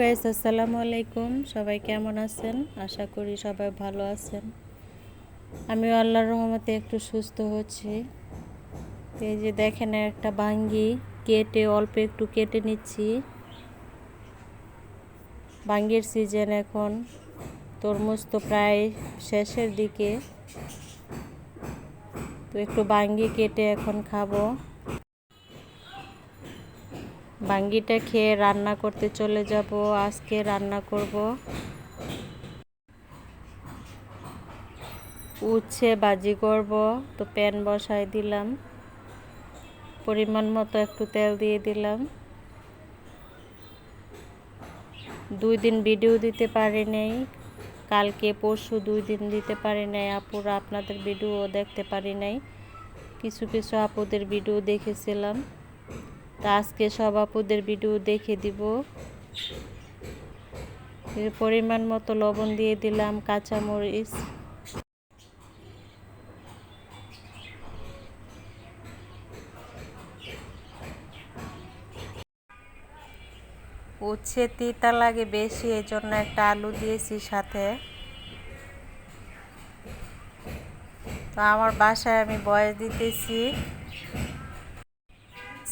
Guys আসসালামু আলাইকুম সবাই কেমন আছেন? আশা করি সবাই ভালো আছেন। আমি আল্লাহর রহমতে একটু সুস্থ হচ্ছি। এই যে দেখেন, একটা বাঙ্গি কেটে, অল্প একটু কেটে নিচ্ছি। বাঙ্গির সিজন এখন। তরমুজ তো প্রায় শেষের দিকে। তো একটু বাঙ্গি কেটে এখন খাব। বাঙ্গিটা খেয়ে রান্না করতে চলে যাব, আজকে রান্না করব। উচ্ছে বাজি করব, তো প্যান বসাই দিলাম। পরিমাণ মতো একটু তেল দিয়ে দিলাম। দুই দিন ভিডিও দিতে পারি নাই। কালকে পরশু দুই দিন দিতে পারি নাই। আপুরা আপনাদের ভিডিও দেখতে পারি নাই। কিছু কিছু আপুদের ভিডিও দেখেছিলাম। তা আজকে সব আপুদের ভিডিও দেখে দিব। এর পরিমাণ মতো লবণ দিয়ে দিলাম, কাঁচামরিচ। উচ্ছে তিতা লাগে বেশি এই জন্য একটা আলু দিয়েছি সাথে। তো আমার বাসায় আমি বয়স দিতেছি।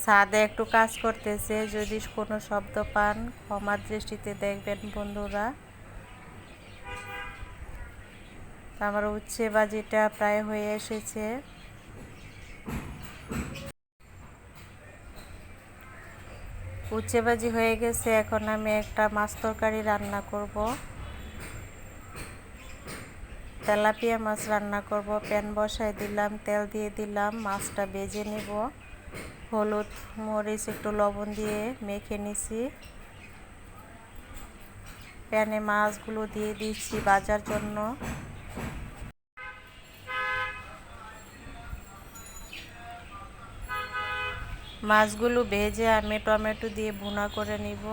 ছাদে একটু কাজ করতেছে, যদি কোনো শব্দ পান, ক্ষমার দৃষ্টিতে দেখবেন বন্ধুরা। আমার উচ্ছে বাজিটা প্রায় হয়ে এসেছে। উচ্ছে বাজি হয়ে গেছে, এখন আমি একটা মাছ তরকারি রান্না করব। তেলাপিয়া মাছ রান্না করব, প্যান বসায় দিলাম, তেল দিয়ে দিলাম, মাছটা বেজে নিব। হলুদ, মরিচ একটু লবণ দিয়ে মেখে নিছি। প্যানে মাছগুলো দিয়ে দিচ্ছি বাজার জন্য। মাছগুলো ভেজে আমি টমেটো দিয়ে ভুনা করে নিব।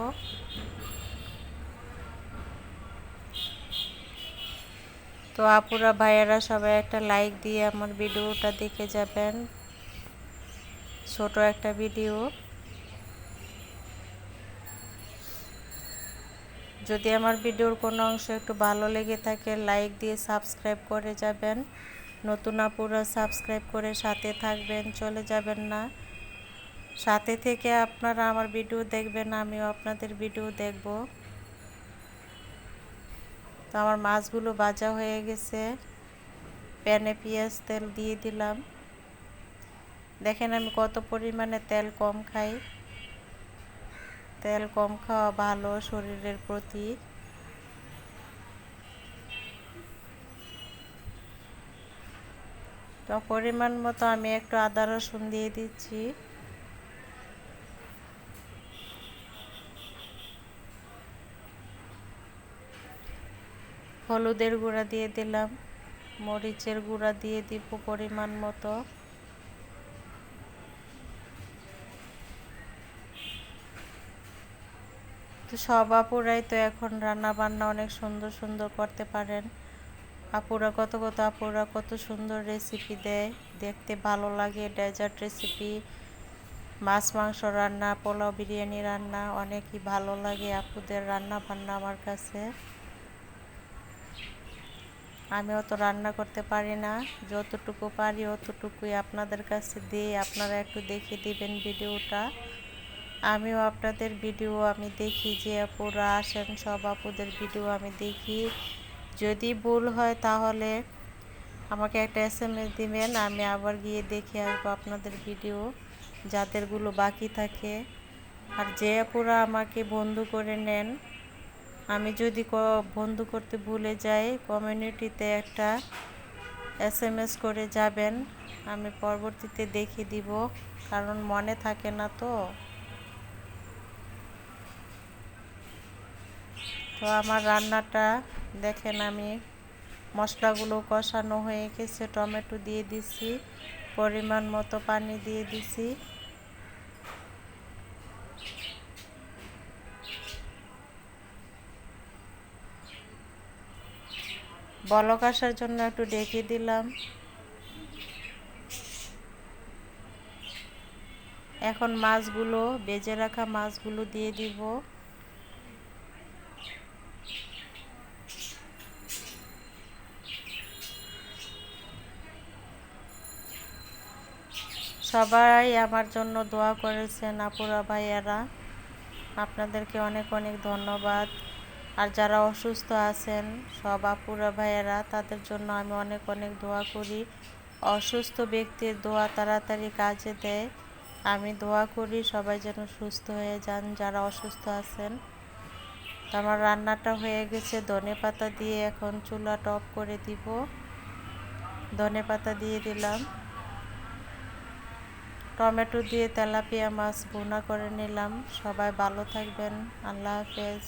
তো আপুরা, ভাইয়েরা সবাই একটা লাইক দিয়ে আমার ভিডিওটা দেখে যাবেন। ছোট একটা ভিডিও। যদি আমার ভিডিওর কোনো অংশ একটু ভালো লেগে থাকে, লাইক দিয়ে সাবস্ক্রাইব করে যাবেন। নতুন আপুরা সাবস্ক্রাইব করে সাথে থাকবেন, চলে যাবেন না। সাথে থেকে আপনারা আমার ভিডিও দেখবেন, আমিও আপনাদের ভিডিও দেখব। তো আমার মাছগুলো ভাজা হয়ে গেছে। প্যানে পেঁয়াজ তেল দিয়ে দিলাম। দেখেন আমি কত পরিমাণে তেল কম খাই। তেল কম খাওয়া ভালো শরীরের প্রতি। তো পরিমাণ মতো আমি একটু আদা রসুন দিয়ে দিচ্ছি। হলুদের গুঁড়া দিয়ে দিলাম, মরিচের গুঁড়া দিয়ে দিব পরিমাণ মতো। তো সব আপুরাই তো এখন রান্না বান্না অনেক সুন্দর সুন্দর করতে পারেন। আপুরা কত কত আপুরা কত সুন্দর রেসিপি দেয়। দেখতে ভালো লাগে ডেজার্ট রেসিপি মাছ, মাংস রান্না, পোলাও, বিরিয়ানি রান্না, অনেকই ভালো লাগে আপুদের রান্না বান্না আমার কাছে। আমি অত রান্না করতে পারি না, যতটুকু পারি অতটুকুই আপনাদের কাছে দিই। আপনারা একটু দেখে দিবেন ভিডিওটা। আমিও আপনাদের ভিডিও আমি দেখি যে আপুরা আসেন, সব আপুদের ভিডিও আমি দেখি। যদি ভুল হয় তাহলে আমাকে একটা এস এম এস দিবেন, আমি আবার গিয়ে দেখে আসব আপনাদের ভিডিও যাদেরগুলো বাকি থাকে। আর যে আপুরা আমাকে বন্ধু করে নেন, আমি যদি বন্ধু করতে ভুলে যাই কমিউনিটিতে একটা এস এম এস করে যাবেন, আমি পরবর্তীতে দেখে দিব, কারণ মনে থাকে না তো। তো আমার রান্নাটা দেখেন আমি মশলাগুলো কষানো হয়ে গেছে, টমেটো দিয়ে দিছি, পরিমাণ মতো পানি দিয়ে দিছি। বলক আসার জন্য একটু ডেকে দিলাম। এখন মাছগুলো, বেজে রাখা মাছগুলো দিয়ে দিব। সবাই আমার জন্য দোয়া করেছেন আপুরা ভাইয়ারা। আপনাদেরকে অনেক অনেক ধন্যবাদ। আর যারা অসুস্থ আছেন, সব আপুরা ভাইয়েরা, তাদের জন্য আমি অনেক অনেক দোয়া করি। অসুস্থ ব্যক্তির দোয়া তাড়াতাড়ি কাজে দেয়। আমি দোয়া করি সবাই যেন সুস্থ হয়ে যান যারা অসুস্থ আছেন। আমার রান্নাটা হয়ে গেছে, ধনে পাতা দিয়ে এখন চুলা টপ করে দিব। ধনে পাতা দিয়ে দিলাম। টমেটো দিয়ে তেলাপিয়া মাছ ভুনা করে নিলাম। সবাই ভালো থাকবেন। আল্লাহ হাফেজ।